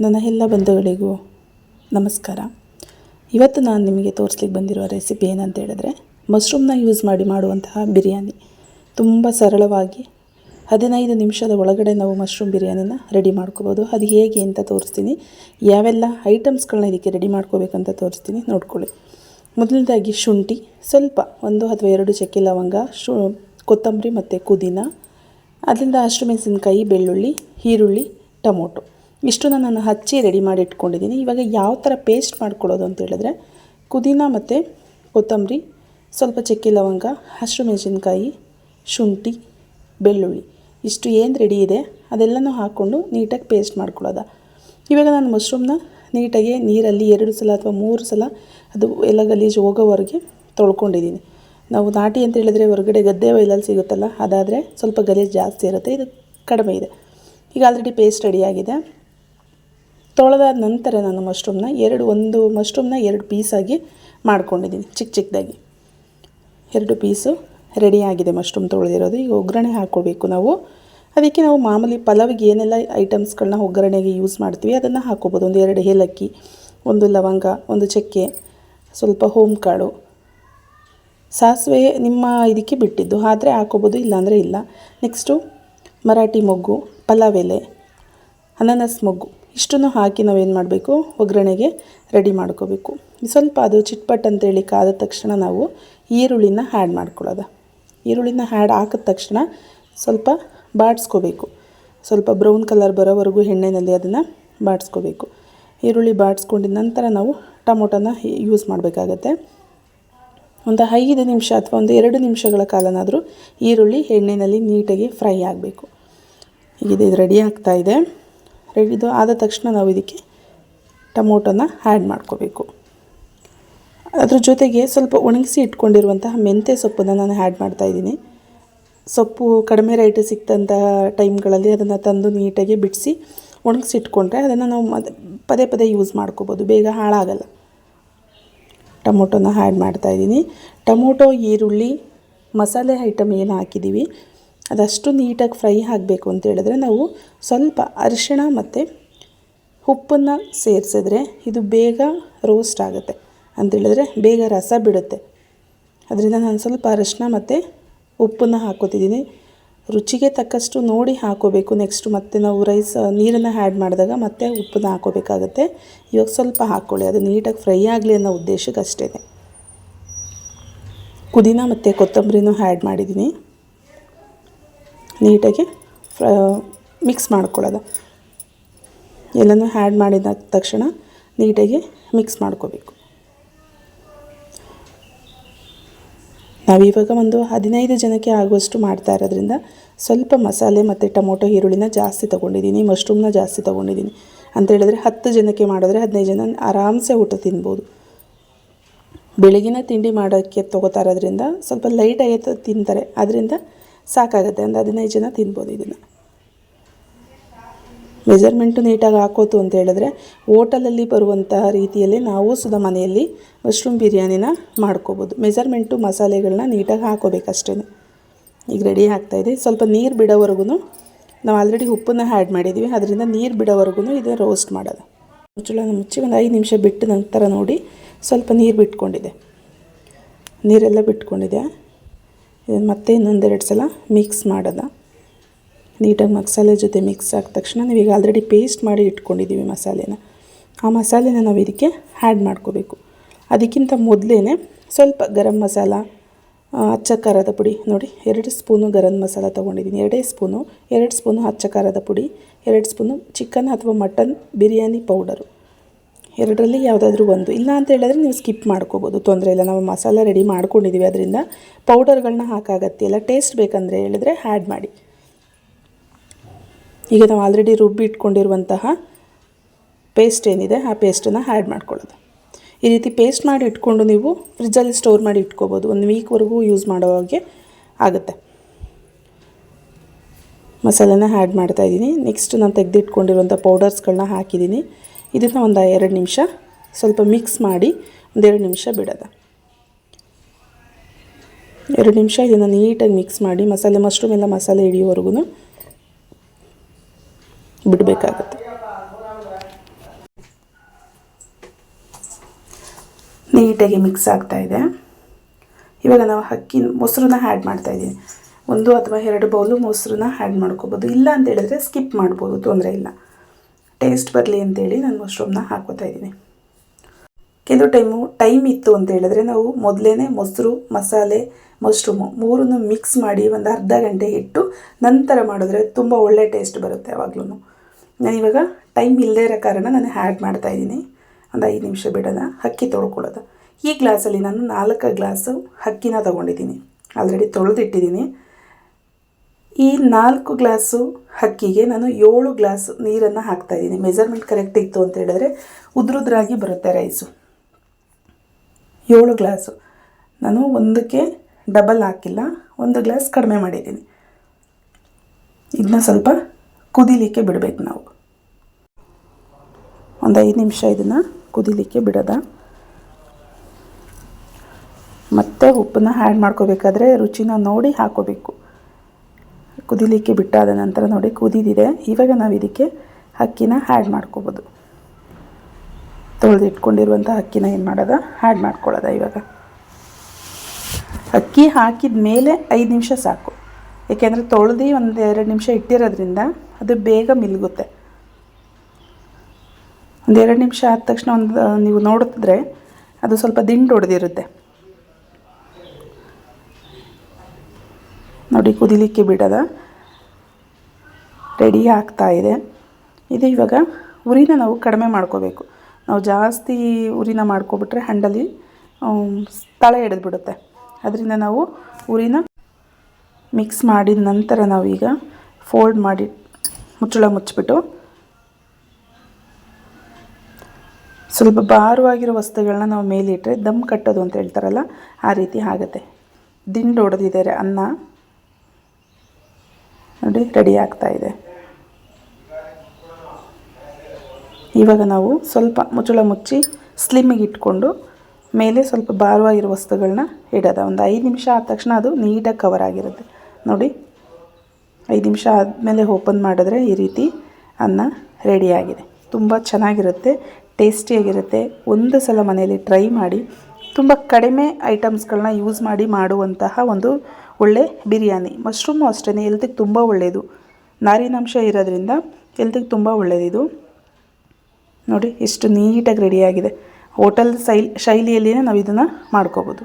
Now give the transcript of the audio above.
ನನ್ನ ಎಲ್ಲ ಬಂಧುಗಳಿಗೂ ನಮಸ್ಕಾರ. ಇವತ್ತು ನಾನು ನಿಮಗೆ ತೋರಿಸ್ಲಿಕ್ಕೆ ಬಂದಿರುವ ರೆಸಿಪಿ ಏನಂತ ಹೇಳಿದ್ರೆ, ಮಶ್ರೂಮ್ನ ಯೂಸ್ ಮಾಡಿ ಮಾಡುವಂತಹ ಬಿರಿಯಾನಿ. ತುಂಬ ಸರಳವಾಗಿ ಹದಿನೈದು ನಿಮಿಷದ ಒಳಗಡೆ ನಾವು ಮಶ್ರೂಮ್ ಬಿರಿಯಾನಿನ ರೆಡಿ ಮಾಡ್ಕೋಬೋದು. ಅದು ಹೇಗೆ ಅಂತ ತೋರಿಸ್ತೀನಿ. ಯಾವೆಲ್ಲ ಐಟಮ್ಸ್ಗಳನ್ನ ಇದಕ್ಕೆ ರೆಡಿ ಮಾಡ್ಕೋಬೇಕಂತ ತೋರಿಸ್ತೀನಿ. ನೋಡ್ಕೊಳ್ಳಿ. ಮೊದಲನೇದಾಗಿ ಶುಂಠಿ, ಸ್ವಲ್ಪ ಒಂದು ಅಥವಾ ಎರಡು ಚಕ್ಕೆ ಲವಂಗ, ಶು, ಕೊತ್ತಂಬರಿ ಮತ್ತು ಪುದೀನ, ಅದರಿಂದ ಹಸಿಮೆಣಸಿನ್ಕಾಯಿ ಬೆಳ್ಳುಳ್ಳಿ, ಈರುಳ್ಳಿ, ಟೊಮೊಟೊ. ಇಷ್ಟನ್ನ ನಾನು ಹಚ್ಚಿ ರೆಡಿ ಮಾಡಿ ಇಟ್ಕೊಂಡಿದ್ದೀನಿ. ಇವಾಗ ಯಾವ ಥರ ಪೇಸ್ಟ್ ಮಾಡ್ಕೊಳ್ಳೋದು ಅಂತ ಹೇಳಿದ್ರೆ, ಪುದೀನ ಮತ್ತು ಕೊತ್ತಂಬರಿ, ಸ್ವಲ್ಪ ಚಕ್ಕೆ ಲವಂಗ, ಹಸಿರು ಮೆಣಸಿನ್ಕಾಯಿ, ಶುಂಠಿ, ಬೆಳ್ಳುಳ್ಳಿ. ಇಷ್ಟು ಏನು ರೆಡಿ ಇದೆ, ಅದೆಲ್ಲನೂ ಹಾಕ್ಕೊಂಡು ನೀಟಾಗಿ ಪೇಸ್ಟ್ ಮಾಡ್ಕೊಳ್ಳೋದ. ಇವಾಗ ನಾನು ಮಶ್ರೂಮ್ನ ನೀಟಾಗಿ ನೀರಲ್ಲಿ ಎರಡು ಸಲ ಅಥವಾ ಮೂರು ಸಲ ಅದು ಎಲ್ಲ ಗಲೀಜು ಹೋಗೋವರೆಗೆ ತೊಳ್ಕೊಂಡಿದ್ದೀನಿ. ನಾವು ನಾಟಿ ಅಂತ ಹೇಳಿದ್ರೆ ಹೊರಗಡೆ ಗದ್ದೆ ಬೈಲಲ್ಲಿ ಸಿಗುತ್ತಲ್ಲ, ಅದಾದರೆ ಸ್ವಲ್ಪ ಗಲೀಜು ಜಾಸ್ತಿ ಇರುತ್ತೆ, ಇದು ಕಡಿಮೆ ಇದೆ. ಈಗ ಆಲ್ರೆಡಿ ಪೇಸ್ಟ್ ರೆಡಿಯಾಗಿದೆ ತೊಳೆದಾದ ನಂತರ ನಾನು ಮಶ್ರೂಮ್ನ ಎರಡು, ಒಂದು ಮಶ್ರೂಮ್ನ ಎರಡು ಪೀಸಾಗಿ ಮಾಡ್ಕೊಂಡಿದ್ದೀನಿ ಚಿಕ್ಕ ಚಿಕ್ಕದಾಗಿ ಎರಡು ಪೀಸು ರೆಡಿಯಾಗಿದೆ ಮಶ್ರೂಮ್ ತೊಳೆದಿರೋದು. ಈಗ ಒಗ್ಗರಣೆ ಹಾಕ್ಕೊಳ್ಬೇಕು ನಾವು. ಅದಕ್ಕೆ ನಾವು ಮಾಮೂಲಿ ಪಲಾವಿಗೆ ಏನೆಲ್ಲ ಐಟಮ್ಸ್ಗಳನ್ನ ಒಗ್ಗರಣೆಗೆ ಯೂಸ್ ಮಾಡ್ತೀವಿ, ಅದನ್ನು ಹಾಕ್ಕೋಬೋದು. ಒಂದು ಎರಡು ಏಲಕ್ಕಿ, ಒಂದು ಲವಂಗ, ಒಂದು ಚಕ್ಕೆ, ಸ್ವಲ್ಪ ಹೋಮ್ ಕಾಳು ಸಾಸಿವೆ ನಿಮ್ಮ ಇದಕ್ಕೆ ಬಿಟ್ಟಿದ್ದು, ಆದರೆ ಹಾಕ್ಕೋಬೋದು, ಇಲ್ಲಾಂದರೆ ಇಲ್ಲ. ನೆಕ್ಸ್ಟು ಮರಾಠಿ ಮೊಗ್ಗು, ಪಲಾವ್ ಎಲೆ. ಅನಾನಸ್ ಮೊಗ್ಗು. ಇಷ್ಟನ್ನು ಹಾಕಿ ನಾವೇನು ಮಾಡಬೇಕು? ಒಗ್ಗರಣೆಗೆ ರೆಡಿ ಮಾಡ್ಕೋಬೇಕು. ಸ್ವಲ್ಪ ಅದು ಚಿಟ್ಪಟ್ ಅಂತೇಳಿ ಕಾದ ತಕ್ಷಣ ನಾವು ಈರುಳ್ಳಿನ ಹ್ಯಾಡ್ ಮಾಡ್ಕೊಳ್ಳೋದು. ಈರುಳ್ಳಿನ ಹ್ಯಾಡ್ ಹಾಕಿದ ತಕ್ಷಣ ಸ್ವಲ್ಪ ಬಾಡಿಸ್ಕೋಬೇಕು. ಸ್ವಲ್ಪ ಬ್ರೌನ್ ಕಲರ್ ಬರೋವರೆಗೂ ಎಣ್ಣೆಯಲ್ಲಿ ಅದನ್ನು ಬಾಡಿಸ್ಕೋಬೇಕು. ಈರುಳ್ಳಿ ಬಾಡಿಸ್ಕೊಂಡಿದ ನಂತರ ನಾವು ಟೊಮೊಟೊನ ಯೂಸ್ ಮಾಡಬೇಕಾಗತ್ತೆ. ಒಂದು ಐದು ನಿಮಿಷ ಅಥವಾ ಒಂದು ಎರಡು ನಿಮಿಷಗಳ ಕಾಲನಾದರೂ ಈರುಳ್ಳಿ ಎಣ್ಣೆಯಲ್ಲಿ ನೀಟಾಗಿ ಫ್ರೈ ಆಗಬೇಕು. ಈಗ ಇದು ರೆಡಿ ಆಗ್ತಾ ಇದೆ ಆದ ತಕ್ಷಣ ನಾವು ಇದಕ್ಕೆ ಟೊಮೊಟೊನ ಆ್ಯಡ್ ಮಾಡ್ಕೋಬೇಕು. ಅದ್ರ ಜೊತೆಗೆ ಸ್ವಲ್ಪ ಒಣಗಿಸಿ ಇಟ್ಕೊಂಡಿರುವಂತಹ ಮೆಂತ್ಯ ಸೊಪ್ಪನ್ನು ನಾನು ಆ್ಯಡ್ ಮಾಡ್ತಾಯಿದ್ದೀನಿ ಸೊಪ್ಪು ಕಡಿಮೆ ರೇಟ್ ಸಿಕ್ತಂತಹ ಟೈಮ್ಗಳಲ್ಲಿ ಅದನ್ನು ತಂದು ನೀಟಾಗಿ ಬಿಡಿಸಿ ಒಣಗಿಸಿ ಇಟ್ಕೊಂಡ್ರೆ ಅದನ್ನು ನಾವು ಪದೇ ಪದೇ ಯೂಸ್ ಮಾಡ್ಕೋಬೋದು. ಬೇಗ ಹಾಳಾಗಲ್ಲ. ಟೊಮೊಟೊನ ಆ್ಯಡ್ ಮಾಡ್ತಾಯಿದ್ದೀನಿ ಟೊಮೊಟೊ, ಈರುಳ್ಳಿ, ಮಸಾಲೆ ಐಟಮ್ ಏನು ಹಾಕಿದ್ದೀವಿ ಅದಷ್ಟು ನೀಟಾಗಿ ಫ್ರೈ ಆಗಬೇಕು ಅಂತ ಹೇಳಿದ್ರೆ ನಾವು ಸ್ವಲ್ಪ ಅರಿಶಿಣ ಮತ್ತು ಉಪ್ಪನ್ನು ಸೇರಿಸಿದ್ರೆ ಇದು ಬೇಗ ರೋಸ್ಟ್ ಆಗುತ್ತೆ ಅಂತೇಳಿದ್ರೆ ಬೇಗ ರಸ ಬಿಡುತ್ತೆ. ಅದರಿಂದ ನಾನು ಸ್ವಲ್ಪ ಅರಿಶಿಣ ಮತ್ತು ಉಪ್ಪನ್ನು ಹಾಕೋತಿದ್ದೀನಿ ರುಚಿಗೆ ತಕ್ಕಷ್ಟು ನೋಡಿ ಹಾಕೋಬೇಕು. ನೆಕ್ಸ್ಟು ಮತ್ತೆ ನಾವು ರೈಸ್ ನೀರನ್ನು ಆ್ಯಡ್ ಮಾಡಿದಾಗ ಮತ್ತೆ ಉಪ್ಪನ್ನು ಹಾಕೋಬೇಕಾಗತ್ತೆ. ಇವಾಗ ಸ್ವಲ್ಪ ಹಾಕ್ಕೊಳ್ಳಿ. ಅದು ನೀಟಾಗಿ ಫ್ರೈ ಆಗಲಿ ಅನ್ನೋ ಉದ್ದೇಶಕ್ಕೆ ಅಷ್ಟೇ ಪುದೀನ ಮತ್ತು ಕೊತ್ತಂಬರಿನೂ ಆ್ಯಡ್ ಮಾಡಿದ್ದೀನಿ. ನೀಟಾಗಿ ಫ್ರ ಮಿಕ್ಸ್ ಮಾಡ್ಕೊಳ್ಳೋದು. ಎಲ್ಲನೂ ಆ್ಯಡ್ ಮಾಡಿದ ತಕ್ಷಣ ನೀಟಾಗಿ ಮಿಕ್ಸ್ ಮಾಡ್ಕೋಬೇಕು. ನಾವಿವಾಗ ಒಂದು ಹದಿನೈದು ಜನಕ್ಕೆ ಆಗುವಷ್ಟು ಮಾಡ್ತಾ ಇರೋದ್ರಿಂದ ಸ್ವಲ್ಪ ಮಸಾಲೆ ಮತ್ತು ಟೊಮೊಟೊ, ಈರುಳ್ಳಿನ ಜಾಸ್ತಿ ತೊಗೊಂಡಿದ್ದೀನಿ ಮಶ್ರೂಮ್ನ ಜಾಸ್ತಿ ತೊಗೊಂಡಿದ್ದೀನಿ. ಅಂತ ಹೇಳಿದ್ರೆ ಹತ್ತು ಜನಕ್ಕೆ ಮಾಡಿದ್ರೆ ಹದಿನೈದು ಜನ ಆರಾಮ್ಸೆ ಊಟ ತಿನ್ಬೋದು. ಬೆಳಗಿನ ತಿಂಡಿ ಮಾಡೋಕ್ಕೆ ತೊಗೋತಾ ಇರೋದ್ರಿಂದ ಸ್ವಲ್ಪ ಲೈಟಾಗಿ ತಿಂತಾರೆ. ಅದರಿಂದ ಸಾಕಾಗುತ್ತೆ. ಒಂದು ಹದಿನೈದು ಜನ ತಿನ್ಬೋದು ಇದನ್ನು. ಮೆಜರ್ಮೆಂಟು ನೀಟಾಗಿ ಹಾಕೋತು ಅಂತ ಹೇಳಿದ್ರೆ ಹೋಟಲಲ್ಲಿ ಬರುವಂತಹ ರೀತಿಯಲ್ಲಿ ನಾವು ಸುದ ಮನೆಯಲ್ಲಿ ಮಶ್ರೂಮ್ ಬಿರಿಯಾನಿನ ಮಾಡ್ಕೋಬೋದು. ಮೆಜರ್ಮೆಂಟು ಮಸಾಲೆಗಳನ್ನ ನೀಟಾಗಿ ಹಾಕೋಬೇಕಷ್ಟೇ ಈಗ ರೆಡಿ ಆಗ್ತಾಯಿದೆ ಸ್ವಲ್ಪ ನೀರು ಬಿಡೋವರೆಗೂ ನಾವು ಆಲ್ರೆಡಿ ಉಪ್ಪನ್ನು ಆ್ಯಡ್ ಮಾಡಿದ್ದೀವಿ ಅದರಿಂದ ನೀರು ಬಿಡೋವರೆಗೂ ಇದು ರೋಸ್ಟ್ ಮಾಡೋದು. ಮುಚ್ಚಳನ ಮುಚ್ಚಿ ಒಂದು ಐದು ನಿಮಿಷ ಬಿಟ್ಟು ನಂತರ ನೋಡಿ ಸ್ವಲ್ಪ ನೀರು ಬಿಟ್ಕೊಂಡಿದೆ. ನೀರೆಲ್ಲ ಬಿಟ್ಕೊಂಡಿದೆ ಇದನ್ನು ಮತ್ತೆ ಇನ್ನೊಂದೆರಡು ಸಲ ಮಿಕ್ಸ್ ಮಾಡೋದ. ನೀಟಾಗಿ ಮಸಾಲೆ ಜೊತೆ ಮಿಕ್ಸ್ ಆದ ತಕ್ಷಣ ನೀವೀಗ ಆಲ್ರೆಡಿ ಪೇಸ್ಟ್ ಮಾಡಿ ಇಟ್ಕೊಂಡಿದ್ದೀವಿ ಮಸಾಲೆನ. ಆ ಮಸಾಲೆನ ನಾವು ಇದಕ್ಕೆ ಆ್ಯಡ್ ಮಾಡ್ಕೋಬೇಕು. ಅದಕ್ಕಿಂತ ಮೊದಲೇ ಸ್ವಲ್ಪ ಗರಂ ಮಸಾಲ ಅಚ್ಚ ಖಾರದ ಪುಡಿ. ನೋಡಿ, ಎರಡು ಸ್ಪೂನು ಗರಂ ಮಸಾಲ ತೊಗೊಂಡಿದ್ದೀನಿ ಎರಡೇ ಸ್ಪೂನು, ಎರಡು ಸ್ಪೂನು ಅಚ್ಚ ಖಾರದ ಪುಡಿ, ಎರಡು ಸ್ಪೂನು ಚಿಕನ್ ಅಥವಾ ಮಟನ್ ಬಿರಿಯಾನಿ ಪೌಡರು. ಎರಡರಲ್ಲಿ ಯಾವುದಾದ್ರೂ ಒಂದು. ಇಲ್ಲ ಅಂತ ಹೇಳಿದ್ರೆ ನೀವು ಸ್ಕಿಪ್ ಮಾಡ್ಕೋಬೋದು. ತೊಂದರೆ ಇಲ್ಲ. ನಾವು ಮಸಾಲ ರೆಡಿ ಮಾಡ್ಕೊಂಡಿದ್ದೀವಿ ಅದರಿಂದ ಪೌಡರ್ಗಳನ್ನ ಹಾಕಾಗತ್ತೆ. ಇಲ್ಲ ಟೇಸ್ಟ್ ಬೇಕಂದರೆ ಹೇಳಿದ್ರೆ ಆ್ಯಡ್ ಮಾಡಿ. ಈಗ ನಾವು ಆಲ್ರೆಡಿ ರುಬ್ಬಿ ಇಟ್ಕೊಂಡಿರುವಂತಹ ಪೇಸ್ಟ್ ಏನಿದೆ, ಆ ಪೇಸ್ಟನ್ನು ಆ್ಯಡ್ ಮಾಡ್ಕೊಳ್ಳೋದು. ಈ ರೀತಿ ಪೇಸ್ಟ್ ಮಾಡಿ ಇಟ್ಕೊಂಡು ನೀವು ಫ್ರಿಜ್ಜಲ್ಲಿ ಸ್ಟೋರ್ ಮಾಡಿ ಇಟ್ಕೋಬೋದು. ಒಂದು ವೀಕ್ವರೆಗೂ ಯೂಸ್ ಮಾಡೋ ಹಾಗೆ ಆಗುತ್ತೆ. ಮಸಾಲೆನ ಆ್ಯಡ್ ಮಾಡ್ತಾಯಿದ್ದೀನಿ ನೆಕ್ಸ್ಟ್ ನಾನು ತೆಗೆದಿಟ್ಕೊಂಡಿರುವಂಥ ಪೌಡರ್ಸ್ಗಳನ್ನ ಹಾಕಿದ್ದೀನಿ. ಇದನ್ನು ಒಂದು ಎರಡು ನಿಮಿಷ ಸ್ವಲ್ಪ ಮಿಕ್ಸ್ ಮಾಡಿ ಒಂದೆರಡು ನಿಮಿಷ ಬಿಡೋದು. ಎರಡು ನಿಮಿಷ ಇದನ್ನು ನೀಟಾಗಿ ಮಿಕ್ಸ್ ಮಾಡಿ, ಮಸಾಲೆ ಮಶ್ರೂಮ್ ಎಲ್ಲ ಮಸಾಲೆ ಹಿಡಿಯೋವರೆಗೂ ಬಿಡಬೇಕಾಗತ್ತೆ. ನೀಟಾಗಿ ಮಿಕ್ಸ್ ಆಗ್ತಾಯಿದೆ ಇವಾಗ ನಾವು ಅಕ್ಕಿ, ಮೊಸರನ್ನ ಆ್ಯಡ್ ಮಾಡ್ತಾಯಿದ್ದೀನಿ ಒಂದು ಅಥವಾ ಎರಡು ಬೌಲು ಮೊಸರನ್ನ ಆ್ಯಡ್ ಮಾಡ್ಕೋಬೋದು. ಇಲ್ಲ ಅಂತ ಹೇಳಿದ್ರೆ ಸ್ಕಿಪ್ ಮಾಡ್ಬೋದು, ತೊಂದರೆ ಇಲ್ಲ. ಟೇಸ್ಟ್ ಬರಲಿ ಅಂತೇಳಿ ನಾನು ಮಶ್ರೂಮ್ನ ಹಾಕೋತಾ ಇದ್ದೀನಿ. ಕೆಲವು ಟೈಮು ಟೈಮ್ ಇತ್ತು ಅಂತ ಹೇಳಿದ್ರೆ ನಾವು ಮೊದಲೇ ಮೊಸರು, ಮಸಾಲೆ, ಮಶ್ರೂಮು ಮೂರನ್ನು ಮಿಕ್ಸ್ ಮಾಡಿ ಒಂದು ಅರ್ಧ ಗಂಟೆ ಇಟ್ಟು ನಂತರ ಮಾಡಿದ್ರೆ ತುಂಬ ಒಳ್ಳೆ ಟೇಸ್ಟ್ ಬರುತ್ತೆ ಯಾವಾಗ್ಲೂ ನಾನಿವಾಗ ಟೈಮ್ ಇಲ್ಲದೇ ಇರೋ ಕಾರಣ ನಾನು ಆ್ಯಡ್ ಮಾಡ್ತಾ ಇದ್ದೀನಿ. ಒಂದು ಐದು ನಿಮಿಷ ಬಿಡೋದ ಅಕ್ಕಿ ತೊಳ್ಕೊಳ್ಳೋದು. ಈ ಗ್ಲಾಸಲ್ಲಿ ನಾನು ನಾಲ್ಕು ಗ್ಲಾಸು ಅಕ್ಕಿನ ತೊಗೊಂಡಿದ್ದೀನಿ. ಆಲ್ರೆಡಿ ತೊಳೆದಿಟ್ಟಿದ್ದೀನಿ. ಈ ನಾಲ್ಕು ಗ್ಲಾಸು ಅಕ್ಕಿಗೆ ನಾನು ಏಳು ಗ್ಲಾಸ್ ನೀರನ್ನು ಹಾಕ್ತಾಯಿದ್ದೀನಿ ಮೆಜರ್ಮೆಂಟ್ ಕರೆಕ್ಟ್ ಇತ್ತು ಅಂತ ಹೇಳಿದ್ರೆ ಉದ್ರುದ್ರಾಗಿ ಬರುತ್ತೆ ರೈಸು ಏಳು ಗ್ಲಾಸು. ನಾನು ಒಂದಕ್ಕೆ ಡಬಲ್ ಹಾಕಿಲ್ಲ, ಒಂದು ಗ್ಲಾಸ್ ಕಡಿಮೆ ಮಾಡಿದ್ದೀನಿ. ಇದನ್ನ ಸ್ವಲ್ಪ ಕುದಿಲಿಕ್ಕೆ ಬಿಡಬೇಕು ನಾವು. ಒಂದು ಐದು ನಿಮಿಷ ಇದನ್ನು ಕುದಿಲಿಕ್ಕೆ ಬಿಡೋದ. ಮತ್ತೆ ಉಪ್ಪನ್ನ ಆ್ಯಡ್ ಮಾಡ್ಕೋಬೇಕಾದ್ರೆ ರುಚಿನ ನೋಡಿ ಹಾಕೋಬೇಕು. ಕುದಿಲಿಕ್ಕೆ ಬಿಟ್ಟಾದ ನಂತರ ನೋಡಿ ಕುದಿದಿದೆ. ಇವಾಗ ನಾವು ಇದಕ್ಕೆ ಅಕ್ಕಿನ ಆ್ಯಡ್ ಮಾಡ್ಕೋಬೋದು. ತೊಳೆದಿಟ್ಕೊಂಡಿರುವಂಥ ಅಕ್ಕಿನ ಏನು ಮಾಡೋದ? ಆ್ಯಡ್ ಮಾಡ್ಕೊಳ್ಳೋದ ಇವಾಗ. ಅಕ್ಕಿ ಹಾಕಿದ ಮೇಲೆ ಐದು ನಿಮಿಷ ಸಾಕು. ಏಕೆಂದರೆ ತೊಳೆದು ಒಂದು ಎರಡು ನಿಮಿಷ ಇಟ್ಟಿರೋದ್ರಿಂದ ಅದು ಬೇಗ ಮಿಲ್ಗುತ್ತೆ. ಎರಡು ನಿಮಿಷ ಆದ ತಕ್ಷಣ ಒಂದು, ನೀವು ನೋಡಿದ್ರೆ ಅದು ಸ್ವಲ್ಪ ದಿಂಡು ಹೊಡೆದಿರುತ್ತೆ. ನೋಡಿ, ಕುದಿಲಿಕ್ಕೆ ಬಿಡದ ರೆಡಿ ಆಗ್ತಾ ಇದೆ. ಇದು ಇವಾಗ ಉರಿನ ನಾವು ಕಡಿಮೆ ಮಾಡ್ಕೋಬೇಕು. ನಾವು ಜಾಸ್ತಿ ಉರಿನ ಮಾಡ್ಕೊಬಿಟ್ರೆ ಹಂಡಲಿ ತಳ ಹಿಡಿದ್ಬಿಡುತ್ತೆ ಅದರಿಂದ ನಾವು ಉರಿನ ಮಿಕ್ಸ್ ಮಾಡಿದ ನಂತರ ನಾವೀಗ ಫೋಲ್ಡ್ ಮಾಡಿ ಮುಚ್ಚಳ ಮುಚ್ಚಿಬಿಟ್ಟು ಸ್ವಲ್ಪ ಭಾರವಾಗಿರೋ ವಸ್ತುಗಳನ್ನ ನಾವು ಮೇಲಿಟ್ಟರೆ ದಮ್ ಕಟ್ಟೋದು ಅಂತ ಹೇಳ್ತಾರಲ್ಲ, ಆ ರೀತಿ ಆಗುತ್ತೆ. ದಿಂಡು ಹೊಡೆದಿದ್ದಾರೆ ಅನ್ನ. ನೋಡಿ, ರೆಡಿ ಆಗ್ತಾ ಇದೆ. ಇವಾಗ ನಾವು ಸ್ವಲ್ಪ ಮುಚ್ಚಳ ಮುಚ್ಚಿ ಸ್ಲಿಮ್ಮಿಗೆ ಇಟ್ಕೊಂಡು ಮೇಲೆ ಸ್ವಲ್ಪ ಭಾರವಾಗಿರೋ ವಸ್ತುಗಳನ್ನ ಇಡೋದು. ಒಂದು ಐದು ನಿಮಿಷ ಆದ ತಕ್ಷಣ ಅದು ನೀಟಾಗಿ ಕವರ್ ಆಗಿರುತ್ತೆ. ನೋಡಿ, ಐದು ನಿಮಿಷ ಆದಮೇಲೆ ಓಪನ್ ಮಾಡಿದ್ರೆ ಈ ರೀತಿ ಅನ್ನ ರೆಡಿಯಾಗಿದೆ ತುಂಬ ಚೆನ್ನಾಗಿರುತ್ತೆ, ಟೇಸ್ಟಿಯಾಗಿರುತ್ತೆ. ಒಂದು ಸಲ ಮನೆಯಲ್ಲಿ ಟ್ರೈ ಮಾಡಿ, ತುಂಬ ಕಡಿಮೆ ಐಟಮ್ಸ್ಗಳನ್ನ ಯೂಸ್ ಮಾಡಿ ಮಾಡುವಂತಹ ಒಂದು ಒಳ್ಳೆ ಬಿರಿಯಾನಿ. ಮಶ್ರೂಮು ಅಷ್ಟೇ ಹೆಲ್ತಿಗೆ ತುಂಬ ಒಳ್ಳೆಯದು ನಾರಿನಾಂಶ ಇರೋದ್ರಿಂದ ಹೆಲ್ತಿಗೆ ತುಂಬ ಒಳ್ಳೆಯದಿದು ನೋಡಿ, ಎಷ್ಟು ನೀಟಾಗಿ ರೆಡಿಯಾಗಿದೆ ಹೋಟೆಲ್ ಸೈಲ್ ಶೈಲಿಯಲ್ಲಿಯೇ ನಾವು ಇದನ್ನು ಮಾಡ್ಕೋಬೋದು.